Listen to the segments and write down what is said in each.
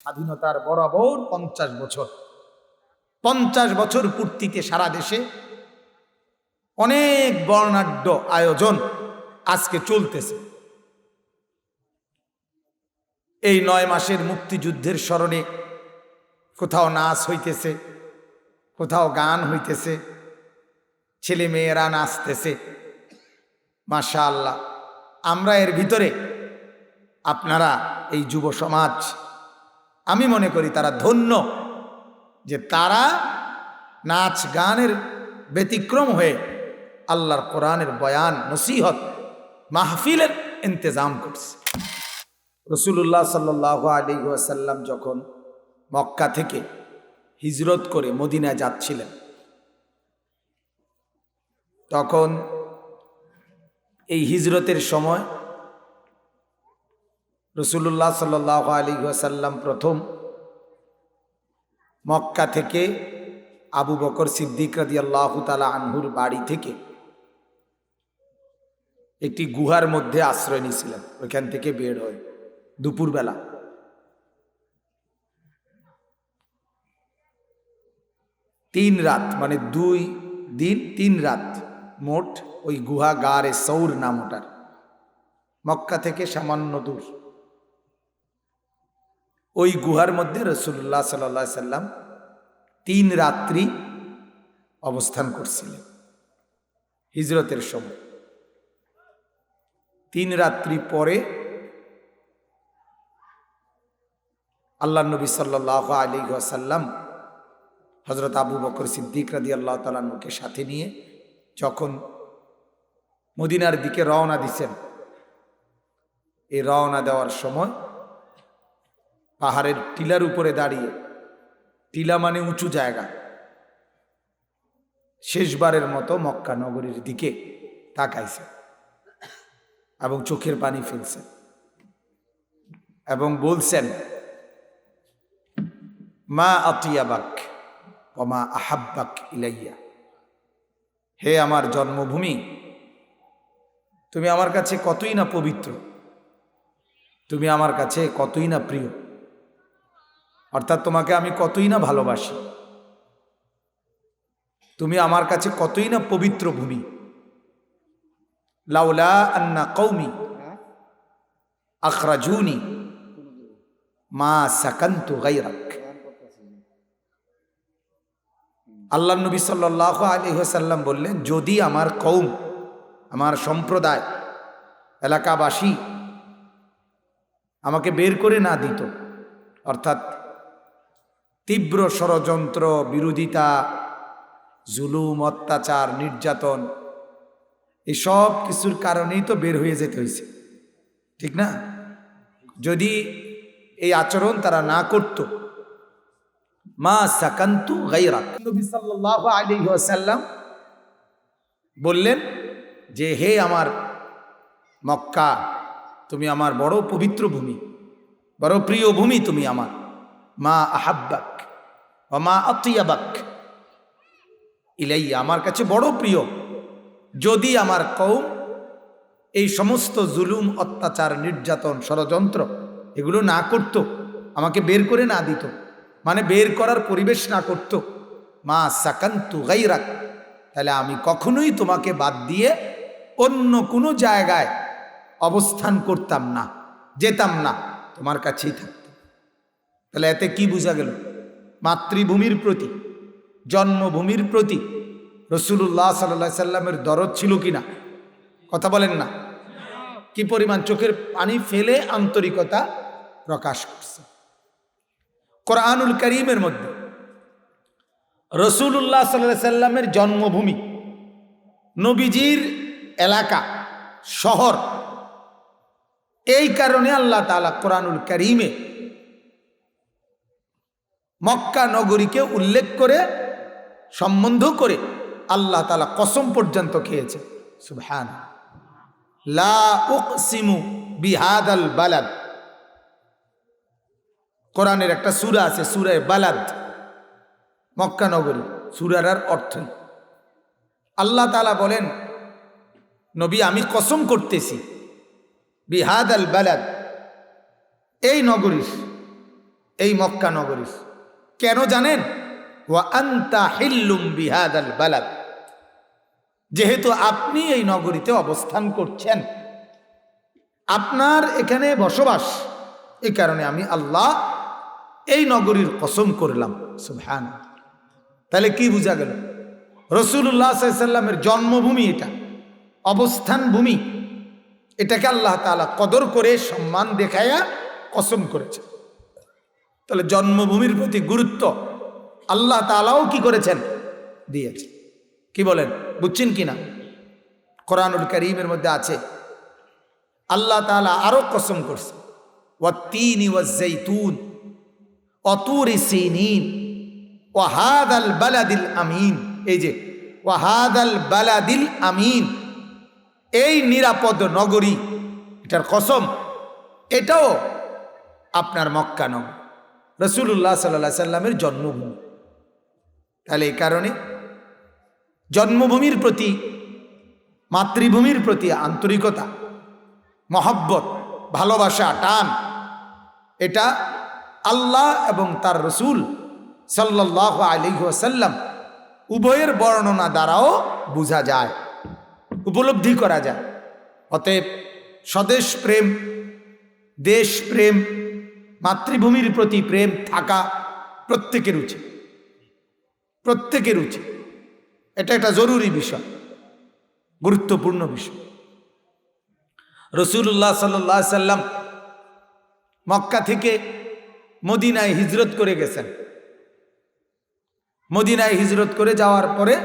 স্বাধীনতার বরাবর পঞ্চাশ বছর। পঞ্চাশ বছর পূর্তিতে সারা দেশে অনেক বর্ণাঢ্য আয়োজন আজকে চলতেছে। এই নয় মাসের মুক্তিযুদ্ধের স্মরণে কোথাও নাচ হইতেছে, কোথাও গান হইতেছে ছেলে মেয়েরা নাচতেছে। মাশা আমরা এর ভিতরে আপনারা এই যুব সমাজ আমি মনে করি তারা ধন্য যে তারা নাচ গানের ব্যতিক্রম হয়ে আল্লাহর কোরআনের বয়ান, নসিহত, মাহফিলের ইন্তজাম করছে। রসুল্লাহ সাল্লাহ আলী ওয়াসাল্লাম যখন মক্কা থেকে হিজরত করে মদিনায় যাচ্ছিলেন, তখন এই হিজরতের সময় রসুল্লাহ সাল্লাহ আলী ওয়াসাল্লাম প্রথম মক্কা থেকে আবু বকর সিদ্দিক রাদি আল্লাহ তালা আনহুর বাড়ি থেকে একটি গুহার মধ্যে আশ্রয় নিয়েছিলেন। ওইখান থেকে বের হয় দুপুরবেলা। তিন রাত মানে দুই দিন, তিন রাত মোট ওই গুহা গারে সৌর নাম ওটার। মক্কা থেকে সামান্য দূর। ওই গুহার মধ্যে রসুল্লাহ সাল্লা সাল্লাম তিন রাত্রি অবস্থান করছিলেন, হিজরতের সময়। তিন রাত্রি পরে আল্লাহ নবী সাল্লাহ আলী আসাল্লাম হজরত আবু বকর সিদ্দিক রাদি আল্লাহ তালানুকে সাথে নিয়ে যখন মদিনার দিকে রওনা দিছেন, এই রওনা দেওয়ার সময় পাহাড়ের টিলার উপরে দাঁড়িয়ে। টিলা মানে উঁচু জায়গা। শেষবারের মতো মক্কা নগরীর দিকে তাকাইছে এবং চোখের পানি ফেলছেন এবং বলছেন, মা আতিয়াবাক অমা আহাব্বাক ইলাইয়া। হে আমার জন্মভূমি, তুমি আমার কাছে কতই না পবিত্র, তুমি আমার কাছে কতই না প্রিয়। অর্থাৎ তোমাকে আমি কতই না ভালোবাসি। তুমি আমার কাছে কতই না পবিত্র ভূমি। লাউলা আন্না কৌমি আখরাজুনি মা সাকান্তু গাইরাক আল্লাহ নবী সাল্লাহ সাল্লাম বললেন, যদি আমার কৌম আমার সম্প্রদায়, এলাকাবাসী আমাকে বের করে না দিত, অর্থাৎ তীব্র ষড়যন্ত্র, বিরোধিতা, জুলুম, অত্যাচার, নির্যাতন, এসব কিছুর কারণেই তো বের হয়ে যেতে হয়েছে। ঠিক না? যদি এই আচরণ তারা না করত, মা সাকান্তু গাইরাক নবী বললেন যে, হে আমার মক্কা, তুমি আমার বড় পবিত্র ভূমি, বড় প্রিয় ভূমি তুমি আমার, মা আহাব্বাক ও মা আতিয়াবাক। ইলাইয়া, আমার কাছে বড় প্রিয়। যদি আমার কৌম এই সমস্ত জুলুম, অত্যাচার, নির্যাতন, ষড়যন্ত্র এগুলো না করত, আমাকে বের করে না দিত মানে বের করার পরিবেশ না করত, মা সাকান্তু গাইরাক, তাহলে আমি কখনোই তোমাকে বাদ দিয়ে অন্য কোনো জায়গায় অবস্থান করতাম না, যেতাম না, তোমার কাছেই থাকতাম। তাহলে এতে কি বোঝা গেল? মাতৃভূমির প্রতি, জন্মভূমির প্রতি রসুল্লাহ সাল্লা সাল্লামের দরদ ছিল কি না? কথা বলেন না। কি পরিমাণ চোখের পানি ফেলে আন্তরিকতা প্রকাশ করছে। কোরআনুল করিমের মধ্যে রসুল্লাহ সাল্লাহ সাল্লামের জন্মভূমি, নবীজির এলাকা, শহর, এই কারণে আল্লাহ তালা কোরআনুল করিমে মক্কা নগরীকে উল্লেখ করে, সম্বন্ধ করে আল্লাহ তালা কসম পর্যন্ত খেয়েছে। সুবহান লা উকসিমু বিহাদাল বালাদ। কোরআনের একটা সুরা আছে সুরায় বালাদ। মক্কা নগরী, সুরার অর্থ আল্লাহ তালা বলেন, নবী, আমি কসম করতেছি বিহাদ আল বালাদ, এই নগরীর, এই মক্কা নগরীর কেন জানেন? ওয়া আন্তা হিল্লুম বিহাদাল বালাদ। যেহেতু আপনি এই নগরীতে অবস্থান করছেন, আপনার এখানে বসবাস এই কারণে আমি আল্লাহ এই নগরীর কসম করলাম সুবহান তাহলে কি বোঝা গেল? রসুল্লাহ সাল্লামের জন্মভূমি এটা, অবস্থান ভূমি। এটাকে আল্লাহ তাআলা কদর করে, সম্মান দেখায়া কসম করেছে তাহলে জন্মভূমির প্রতি গুরুত্ব আল্লাহ তাআলাও কি করেছেন? দিয়েছে। কি বলেন? বুঝছেন কি না? কোরআনুল করিমের মধ্যে আছে, আল্লাহ তালা আরও কসম করছে, ওয়াত্তিনি ওয়াজ্জাইতুন, অতুরি সিনিন ওয়াহাদাল বালাদিল আমিন, এই যে ওয়াহাদাল বালাদিল আমিন, এই নিরাপদ নগরী, এটার কসম, এটাও আপনার মক্কা নগর। রসুল্লাহ সাল্লাহ সাল্লামের জন্মভূমি। তাহলে এই কারণে জন্মভূমির প্রতি, মাতৃভূমির প্রতি আন্তরিকতা, মহব্বত, ভালোবাসা, টান, এটা আল্লাহ এবং তার রসুল সাল্লাহ আলিহাসাল্লাম উভয়ের বর্ণনা দ্বারাও বোঝা যায়, উপলব্ধি করা যায়। অতএব স্বদেশ প্রেম, দেশ প্রেম মাতৃভূমির প্রতি প্রেম থাকা প্রত্যেকের উচিত। প্রত্যেকের উচিত। এটা একটা জরুরি বিষয়, গুরুত্বপূর্ণ বিষয়। রসুল্লাহ সাল্লাহ সাল্লাম মক্কা থেকে মদিনায় হিজরত করে গেছেন। মদিনায় হিজরত করে যাওয়ার পরে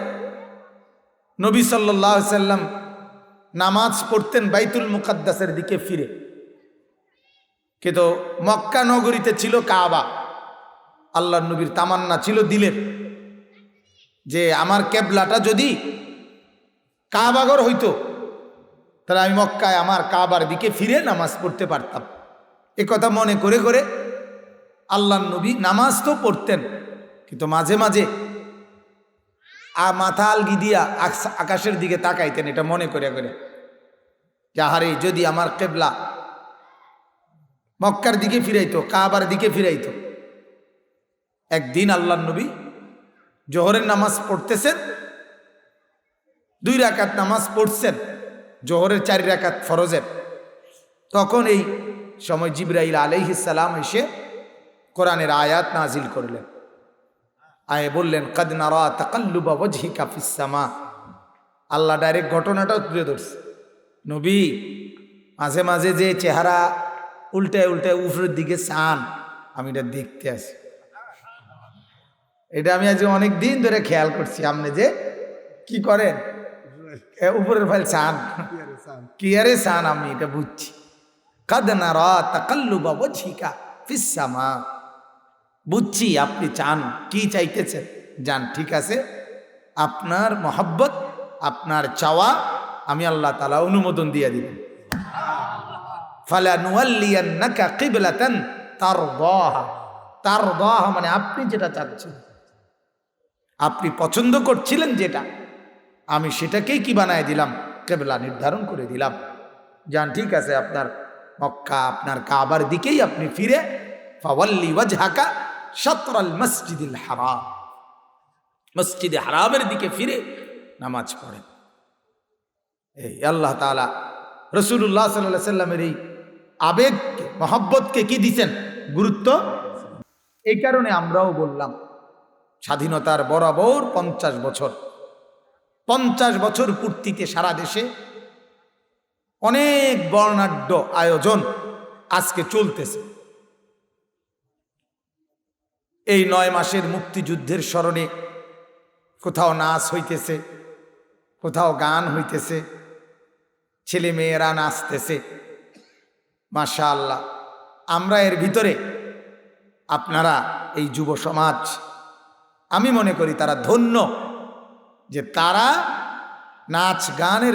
নবী সাল্লাহ সাল্লাম নামাজ পড়তেন বাইতুল মুকাদ্দাসের দিকে ফিরে। কিন্তু মক্কা নগরীতে ছিল কাবা। আল্লাহ নবীর তামান্না ছিল দিলের। যে আমার কেবলাটা যদি কাবাগর হইতো, তাহলে আমি মক্কায় আমার কাবার দিকে ফিরে নামাজ পড়তে পারতাম। এ কথা মনে করে করে আল্লাহ নবী নামাজ তো পড়তেন, কিন্তু মাঝে মাঝে আ মাথা আলগি দিয়া আকাশের দিকে তাকাইতেন, এটা মনে করে করে। যাহারে যদি আমার কেবলা মক্কার দিকে ফিরাইতো, কাবার দিকে ফিরাইতো। একদিন আল্লাহ নবী জোহরের নামাজ পড়তেছেন, দুই রাকাত নামাজ পড়ছেন, জোহরের চারি রাকাত ফরজের। তখন এই সময় জিব্রাইল আলাইহিসালাম এসে কোরআনের আয়াত নাজিল করলেন। আয়ে বললেন, কদ নারা তাকাল্লুবা ওয়াজহিকা ফিস সামা। আল্লাহ ডাইরেক্ট ঘটনাটাও তুলে ধরছে। নবী মাঝে মাঝে যে চেহারা উল্টায় উল্টায় উপরের দিকে চান। আমি এটা দেখতে আসি এটা আমি আজ অনেক দিন ধরে খেয়াল করছি আপনি যে কি করেন? উপরের ফাইল চান। কি আরে চান আমি এটা বুঝছি। কদ নারা তাকাল্লুবা ওয়াজহিকা ফিস সামা। বুঝছি আপনি চান, কি চাইতেছেন? যান, ঠিক আছে। আপনার মহব্বত, আপনার চাওয়া, আমি আল্লাহ তালা অনুমোদন দিয়ে দিব ফালা নুয়াল্লিয়ান্নাকা কিবলাতান তারদাহা। তারদাহা মানে আপনি যেটা চাচ্ছেন। আপনি পছন্দ করছিলেন যেটা। আমি সেটাকেই কি বানায় দিলাম? কেবলা নির্ধারণ করে দিলাম। যান ঠিক আছে, আপনার মক্কা, আপনার কাবার দিকেই আপনি ফিরে ফাওয়াল্লি ওয়াজহাকা শাতরাল মসজিদিল হারাম। মসজিদে হারামের দিকে ফিরে নামাজ পড়েন। এই আল্লাহ তাআলা রসুল্লাহ সাল্লাহ সাল্লামের এই আবেগকে, মহব্বতকে কি দিছেন? গুরুত্ব? এই কারণে আমরাও বললাম, স্বাধীনতার বরাবর পঞ্চাশ বছর পঞ্চাশ বছর পূর্তিতে সারা দেশে অনেক বর্ণাঢ্য আয়োজন আজকে চলতেছে। এই নয় মাসের মুক্তিযুদ্ধের স্মরণে কোথাও নাচ হইতেছে, কোথাও গান হইতেছে ছেলে মেয়েরা নাচতেছে। মাশা আল্লাহ আমরা এর ভিতরে আপনারা এই যুব সমাজ, আমি মনে করি তারা ধন্য যে তারা নাচ গানের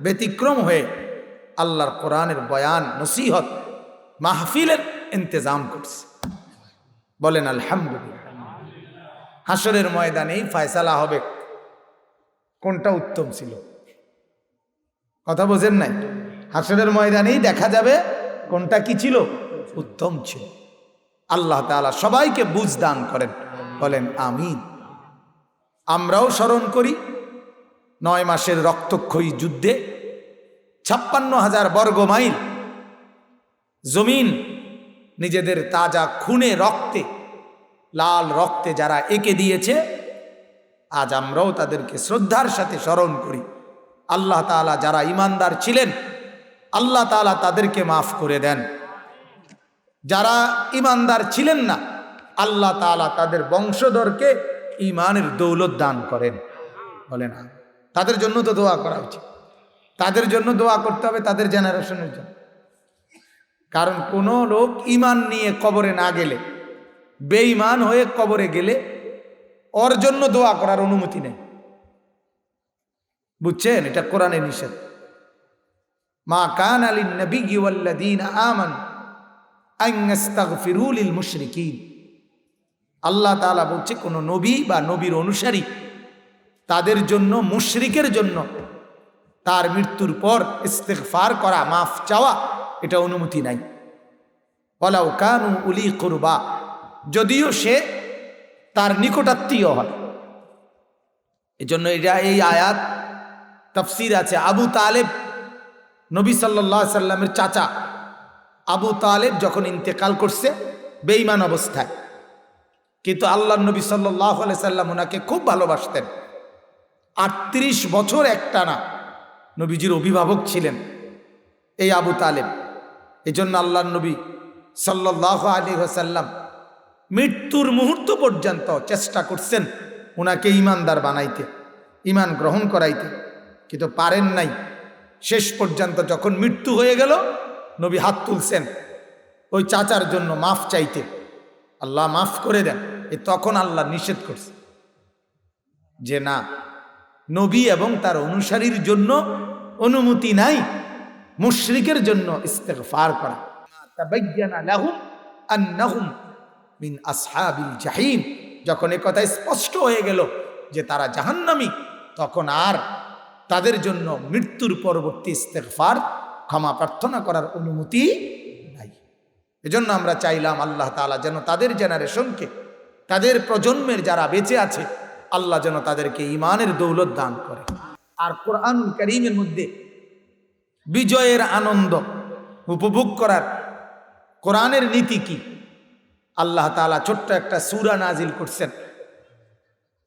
ব্যতিক্রম হয়ে আল্লাহর কোরআনের বয়ান, নসিহত, মাহফিলের ইন্তজাম করছে। বলেন, আলহামদুলিল্লাহ। হাসরের ময়দানেই ফায়সালা হবে। কোনটা উত্তম ছিল? কথা বোঝেন নাই? হাসরের ময়দানেই দেখা যাবে কোনটা কি ছিল? উত্তম ছিল। আল্লাহ তাআলা সবাইকে বুঝ দান করেন, বলেন, আমিন। আমরাও স্মরণ করি, নয় মাসের রক্তক্ষয়ী যুদ্ধে ছাপ্পান্ন হাজার বর্গ মাইল জমিন নিজেদের তাজা খুনে রক্তে, লাল রক্তে যারা এঁকে দিয়েছে, আজ আমরাও তাদেরকে শ্রদ্ধার সাথে স্মরণ করি। আল্লাহ তাআলা যারা ইমানদার ছিলেন আল্লাহ তাআলা তাদেরকে মাফ করে দেন। যারা ইমানদার ছিলেন না, আল্লাহ তালা তাদের বংশধরকে ইমানের দৌলত দান করেন। বলে না তাদের জন্য তো দোয়া করা উচিত। তাদের জন্য দোয়া করতে হবে তাদের জেনারেশনের জন্য। কারণ কোনো লোক ইমান নিয়ে কবরে না গেলে, বেঈমান হয়ে কবরে গেলে ওর জন্য দোয়া করার অনুমতি নেই। বুঝছেন? এটা কোরআনে নিষেধ। মা কান আলী নবী আমান আন ইস্তাগফিরু লিল মুশরিকিন। আল্লাহ তাআলা বলছে, কোন নবী বা নবীর অনুসারী তাদের জন্য, মুশরিকের জন্য তার মৃত্যুর পর ইস্তেগফার করা, মাফ চাওয়া, এটা অনুমতি নাই। ওয়ালাউ কানু উলি করবা, যদিও সে তার নিকটাত্মীয় হয়। এজন্য এটা এই আয়াত, তফসির আছে, আবু তালেব নবী সাল্লাহ সাল্লামের চাচা আবু তালেব যখন ইন্তেকাল করছে, বেঈমান অবস্থায়। কিন্তু আল্লাহ নবী সাল্লাহ সাল্লাম ওনাকে খুব ভালোবাসতেন। আটত্রিশ বছর একটানা নবীজির অভিভাবক ছিলেন এই আবু তালেব। এই জন্য আল্লাহ নবী সাল্লাহ আলী সাল্লাম মৃত্যুর মুহূর্ত পর্যন্ত চেষ্টা করছেন ওনাকে ইমানদার বানাইতে ইমান গ্রহণ করাইতে। কিন্তু পারেন নাই। শেষ পর্যন্ত যখন মৃত্যু হয়ে গেল, নবী হাত তুলছেন। ওই চাচার জন্য মাফ চাইতে। আল্লাহ মাফ করে দেন। এ তখন আল্লাহ নিষেধ করছে। যে না, নবী এবং তার অনুসারীর জন্য অনুমতি নাই, মুশরিকের জন্য ইস্তেগফার করা। জাহিম। যখন এ কথা স্পষ্ট হয়ে গেল যে তারা জাহান্নামী, তখন আর তাদের জন্য মৃত্যুর পরবর্তী ইস্তেগফার ক্ষমা প্রার্থনা করার অনুমতি নাই। এজন্য আমরা চাইলাম আল্লাহ তাআলা যেন তাদের জেনারেশনকে, তাদের প্রজন্মের যারা বেঁচে আছে, আল্লাহ যেন তাদেরকে ইমানের দৌলত দান করে। আর কোরআন করিমের মধ্যে বিজয়ের আনন্দ উপভোগ করার কোরআনের নীতি কি? আল্লাহ তাআলা ছোট্ট একটা সুরা নাজিল করছেন।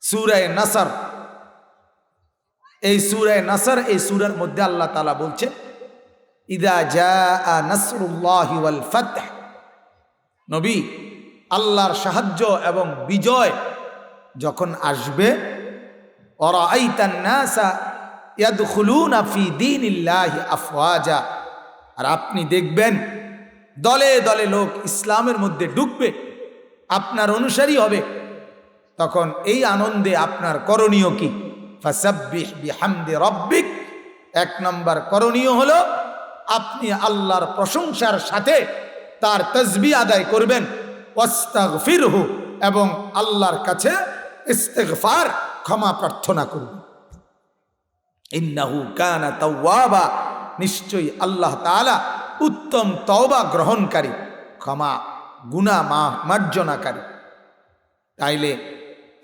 সুরায় নাসার। এই সুরায় নাসার, এই সুরার মধ্যে আল্লাহ তাআলা বলছে ইদা জা ওয়াল নবী, আল্লাহর সাহায্য এবং বিজয় যখন আসবে আর আপনি দেখবেন, দলে দলে লোক ইসলামের মধ্যে ঢুকবে, আপনার অনুসারী হবে। তখন এই আনন্দে আপনার করণীয় কি? ফাসাব্বিহ বিহামদি রব্বিক। এক নম্বর করণীয় হলো, আপনি আল্লাহর প্রশংসার সাথে তার তসবি আদায় করবেন। ওয়াস্তাগফিরহু এবং আল্লাহর কাছে ইস্তেগফার, ক্ষমা প্রার্থনা করবেন ইন্নাহু কানা তাওয়াবা, নিশ্চয়ই আল্লাহ তাআলা উত্তম তওবা গ্রহণকারী, ক্ষমা মা মার্জনাকারী তাইলে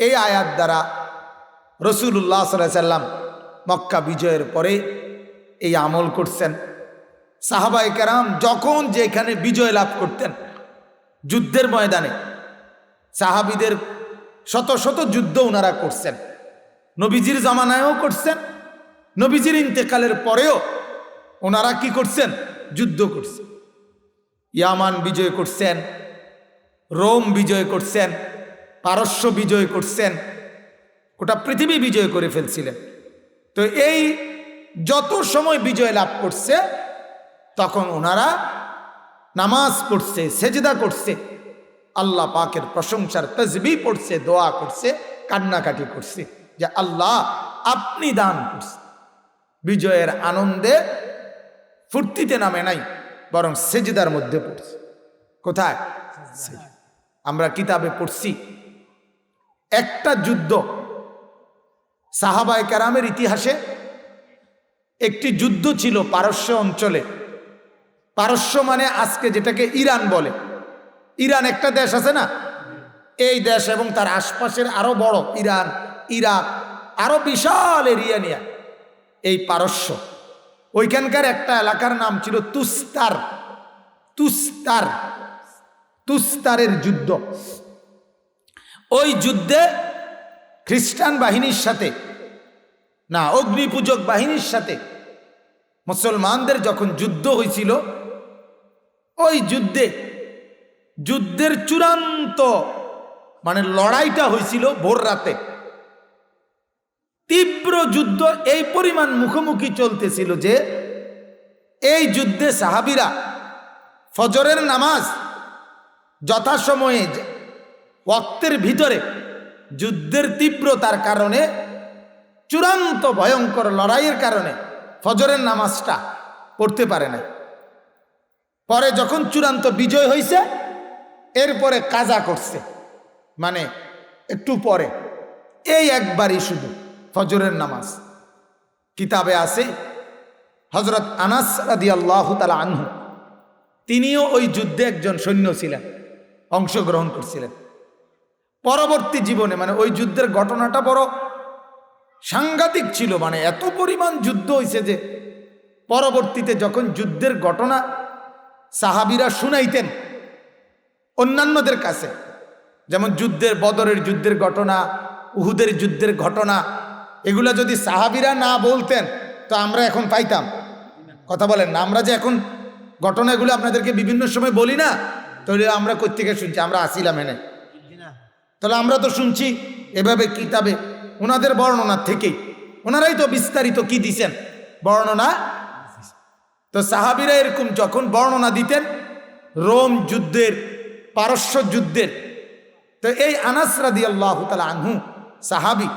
এই আয়াত দ্বারা রসুল্লাহ সাল্লাহ সাল্লাম মক্কা বিজয়ের পরে এই আমল করছেন। সাহাবাই কেরাম যখন যেখানে বিজয় লাভ করতেন, যুদ্ধের ময়দানে, সাহাবিদের শত শত যুদ্ধ ওনারা করছেন। নবীজির জামানায়ও করছেন, নবীজির ইন্তেকালের পরেও ওনারা কি করছেন? যুদ্ধ করছেন। ইয়ামান বিজয় করছেন, রোম বিজয় করছেন, পারস্য বিজয় করছেন গোটা পৃথিবী বিজয় করে ফেলছিলেন। তো এই যত সময় বিজয় লাভ করছে, তখন ওনারা নামাজ পড়ছে, সেজদা করছে, আল্লাহ পাকের প্রশংসার তসবি পড়ছে, দোয়া করছে, কান্নাকাটি করছে যে আল্লাহ আপনি দান করছে বিজয়ের আনন্দে ফুর্তিতে নামে নাই, বরং সেজদার মধ্যে পড়ছে। কোথায়? আমরা কিতাবে পড়ছি, একটা যুদ্ধ সাহাবায় কারামের ইতিহাসে একটি যুদ্ধ ছিল পারস্য অঞ্চলে। পারস্য মানে আজকে যেটাকে ইরান বলে। ইরান একটা দেশ আছে না? এই দেশ এবং তার আশপাশের আরও বড় ইরান, ইরাক, আরও বিশাল এরিয়া নিয়ে এই পারস্য। ওইখানকার একটা এলাকার নাম ছিল তুস্তার। তুস্তার। তুস্তারের যুদ্ধ। ওই যুদ্ধে খ্রিস্টান বাহিনীর সাথে, না, অগ্নিপূজক বাহিনীর সাথে মুসলমানদের যখন যুদ্ধ হয়েছিল, ওই যুদ্ধে যুদ্ধের চূড়ান্ত মানে লড়াইটা হয়েছিল ভোর রাতে। তীব্র যুদ্ধ এই পরিমাণ মুখোমুখি চলতেছিল যে, এই যুদ্ধে সাহাবিরা ফজরের নামাজ যথাসময়ে ওয়াক্তের ভিতরে যুদ্ধের তীব্রতার কারণে, চূড়ান্ত ভয়ঙ্কর লড়াইয়ের কারণে ফজরের নামাজটা পড়তে পারে না পরে যখন চূড়ান্ত বিজয় হয়েছে এরপরে কাজা করছে। মানে একটু পরে, এই একবারই শুধু ফজরের নামাজ। কিতাবে আছে হজরত আনাস রাদি আল্লাহ তালা আনহু, তিনিও ওই যুদ্ধে একজন সৈন্য ছিলেন, অংশগ্রহণ করছিলেন। পরবর্তী জীবনে মানে ওই যুদ্ধের ঘটনাটা বড় সাংঘাতিক ছিল মানে এত পরিমাণ যুদ্ধ হয়েছে যে পরবর্তীতে যখন যুদ্ধের ঘটনা সাহাবিরা শুনাইতেন অন্যান্যদের কাছে, যেমন যুদ্ধের বদরের যুদ্ধের ঘটনা, উহুদের যুদ্ধের ঘটনা, এগুলা যদি সাহাবিরা না বলতেন, তো আমরা এখন পাইতাম। কথা বলেন না, আমরা যে এখন ঘটনাগুলো আপনাদেরকে বিভিন্ন সময় বলি না, তাহলে আমরা কোথেকে শুনছি? আমরা আসিলাম এনে। তাহলে আমরা তো শুনছি এভাবে কিতাবে, ওনাদের বর্ণনা থেকেই ওনারাই তো বিস্তারিত কি দিছেন? বর্ণনা তো সাহাবিরা এরকম যখন বর্ণনা দিতেন, রোম যুদ্ধের, পারস্য যুদ্ধের, তো এই আনাস রাদি আল্লাহ তালা আনহু সাহাবি,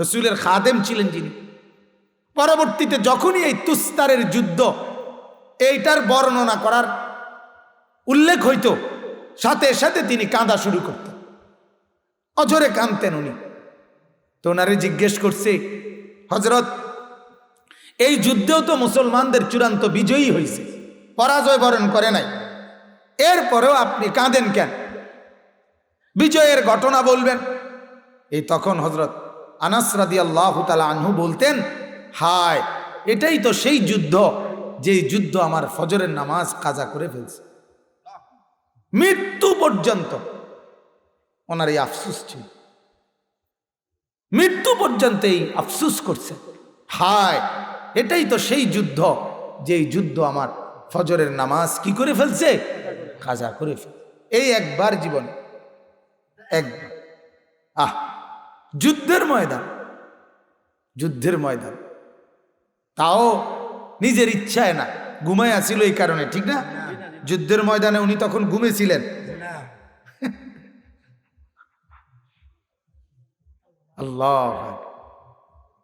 রসুলের খাদেম ছিলেন যিনি। পরবর্তীতে যখনই এই তুস্তারের যুদ্ধ, এইটার বর্ণনা করার উল্লেখ হইত, সাথে সাথে তিনি কাঁদা শুরু করতেন। অজরে কাঁদতেন উনি। তো ওনারে জিজ্ঞেস করছে হজরত এই যুদ্ধেও তো মুসলমানদের চূড়ান্ত বিজয়ী হয়েছে পরাজয় বরণ করে নাই। এরপরেও আপনি কাঁদেন কেন? বিজয়ের ঘটনা বলবেন। এই তখন হজরত আনাস রাদি আল্লাহ আনহু বলতেন, হায়, এটাই তো সেই যুদ্ধ, যেই যুদ্ধ আমার ফজরের নামাজ কাজা করে ফেলছে। মৃত্যু পর্যন্ত ওনার এই আফসুস ছিল। মৃত্যু পর্যন্ত এই আফসুস করছে। হায়, এটাই তো সেই যুদ্ধ, যেই যুদ্ধ আমার ফজরের নামাজ কি করে ফেলছে? কাজা করে এই একবার জীবনে, একবার। আহ, যুদ্ধের ময়দান যুদ্ধের ময়দান। তাও নিজের ইচ্ছায় না, ঘুমায় আসিল এই কারণে, ঠিক না? যুদ্ধের ময়দানে উনি তখন ঘুমেছিলেন। আল্লাহ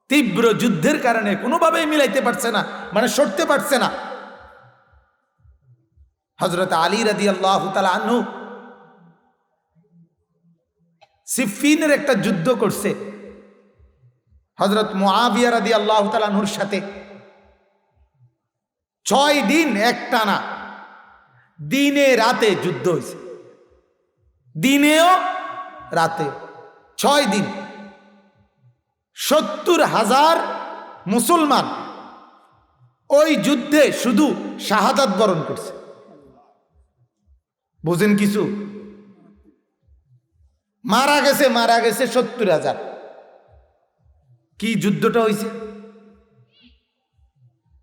তীব্র যুদ্ধের কারণে কোনোভাবেই মিলাইতে পারছে না মানে সরতে পারছে না। হজরত আলী রাদি আল্লাহ আনহু সিফিনের একটা যুদ্ধ করছে। হজরত মোয়াবিয়া রাদি আল্লাহ তালাহুর সাথে। ছয় দিন একটানা। দিনে রাতে যুদ্ধ হয়েছে দিনেও রাতে। ছয় দিন। সত্তর হাজার মুসলমান ওই যুদ্ধে শুধু শাহাদাত বরণ করছে। বুঝেন কিছু? মারা গেছে মারা গেছে সত্তর হাজার। কি যুদ্ধটা হয়েছে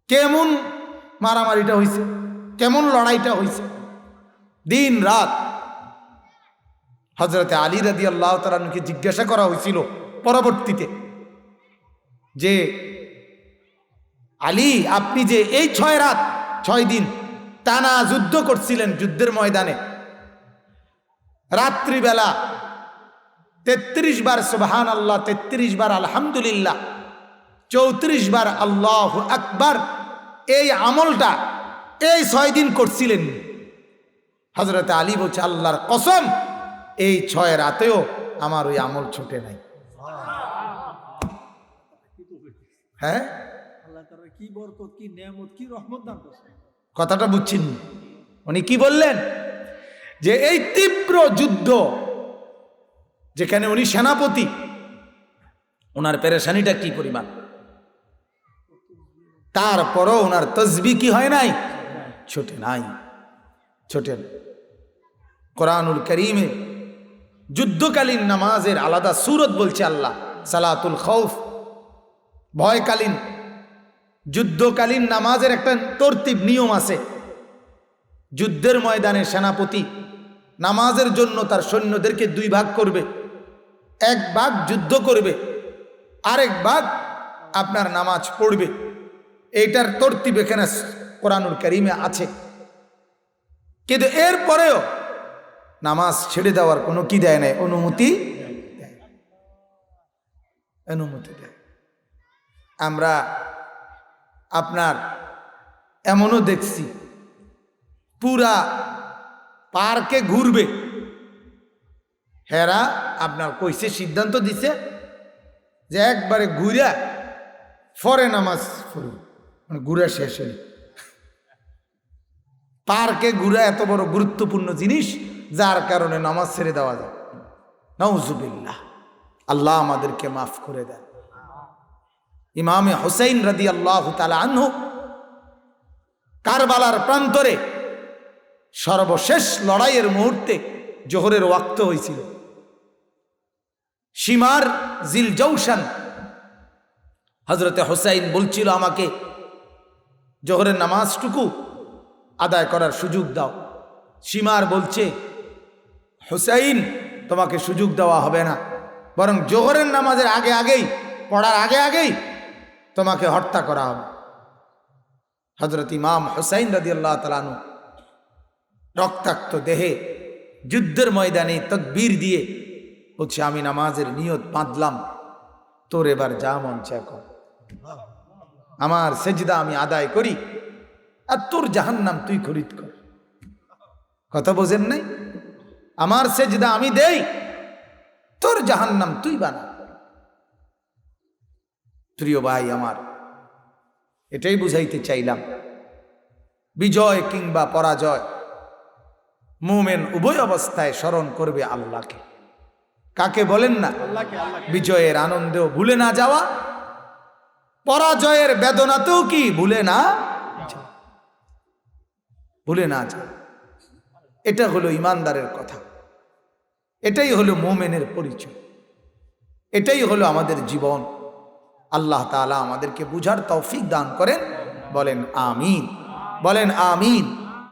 কেমন মারামারিটা হয়েছে কেমন লড়াইটা হয়েছে দিন রাত হজরতে আলী রাদি আল্লাহ তালকে জিজ্ঞাসা করা হয়েছিল পরবর্তীতে। যে আলী, আপনি যে এই ছয় রাত, ছয় দিন টানা যুদ্ধ করছিলেন যুদ্ধের ময়দানে। রাত্রিবেলা তেত্রিশ বার সুবহান আল্লাহ তেত্রিশ বার আলহামদুলিল্লাহ, চৌত্রিশ বার আল্লাহ আকবার এই আমলটা এই ছয় দিন করছিলেন। হজরত আলী বলছে, আল্লাহর কসম, এই ছয় রাতেও আমার ওই আমল ছুটে নাই। হ্যাঁ? আল্লাহ কি বরকত কি নেয়ামত কি রহমত দান কথাটা বুঝছেন? উনি কি বললেন? যে এই তীব্র যুদ্ধ যেখানে উনি সেনাপতি ওনার পেরেশানিটা কি পরিমাণ? তারপরও ওনার তসবি কি হয় নাই? ছোটে নাই। ছোটে না। কোরআনুল করিমে যুদ্ধকালীন নামাজের আলাদা সুরত বলছে আল্লাহ সালাতুল খৌফ ভয়কালীন, যুদ্ধকালীন নামাজের একটা তরতিব নিয়ম আছে। যুদ্ধের ময়দানে সেনাপতি নামাজের জন্য তার সৈন্যদেরকে দুই ভাগ করবে। এক ভাগ যুদ্ধ করবে, আরেক ভাগ আপনার নামাজ পড়বে। এইটার তরতিব এখানে কোরআনুল করিমে আছে। কিন্তু এরপরেও নামাজ ছেড়ে দেওয়ার কোনো কি দেয় নাই? অনুমতি। অনুমতি দেয়। আমরা আপনার এমনও দেখছি। পুরা পার্কে ঘুরবে। হেরা আপনার কইছে, সিদ্ধান্ত দিছে যে একবারে ঘুরা ফরে নামাজ পড়ব। মানে ঘুরা শেষ হইল পার্কে ঘুরা এত বড় গুরুত্বপূর্ণ জিনিস, যার কারণে নামাজ ছেড়ে দেওয়া যায়। নওজুবিল্লাহ আল্লাহ আমাদেরকে মাফ করে দেন। ইমামে হোসেন রাদি আল্লাহ আনহু কারবালার প্রান্তরে সর্বশেষ লড়াইয়ের মুহূর্তে জোহরের ওয়াক্ত হয়েছিল। সীমার জিল জৌসান হজরতে হোসাইন বলছিল আমাকে, জোহরের নামাজটুকু আদায় করার সুযোগ দাও। সীমার বলছে, হোসাইন, তোমাকে সুযোগ দেওয়া হবে না। বরং জোহরের নামাজের আগে আগেই, পড়ার আগে আগেই তোমাকে হত্যা করা হবে। হজরত ইমাম হোসাইন রাদি আল্লাহ তালানু রক্তাক্ত দেহে যুদ্ধের ময়দানে তদবীর দিয়ে বলছে, আমি নামাজের নিয়ত বাঁধলাম। তোর এবার যা মন কর। আমার সেজদা আমি আদায় করি আর তোর জাহান্নাম তুই খরিদ কর। কথা বোঝেন নাই? আমার সেজদা আমি দেই, তোর জাহান্নাম তুই বানা। প্রিয় ভাই আমার এটাই বুঝাইতে চাইলাম। বিজয় কিংবা পরাজয় মোমেন উভয় অবস্থায় স্মরণ করবে আল্লাহকে। কাকে বলেন না? বিজয়ের আনন্দেও ভুলে না যাওয়া পরাজয়ের বেদনাতেও কি ভুলে না ভুলে না যাওয়া। এটা হলো ইমানদারের কথা। এটাই হলো মোমেনের পরিচয়। এটাই হলো আমাদের জীবন। আল্লাহ তালা আমাদেরকে বুঝার তৌফিক দান করেন। বলেন আমিন। বলেন আমিন।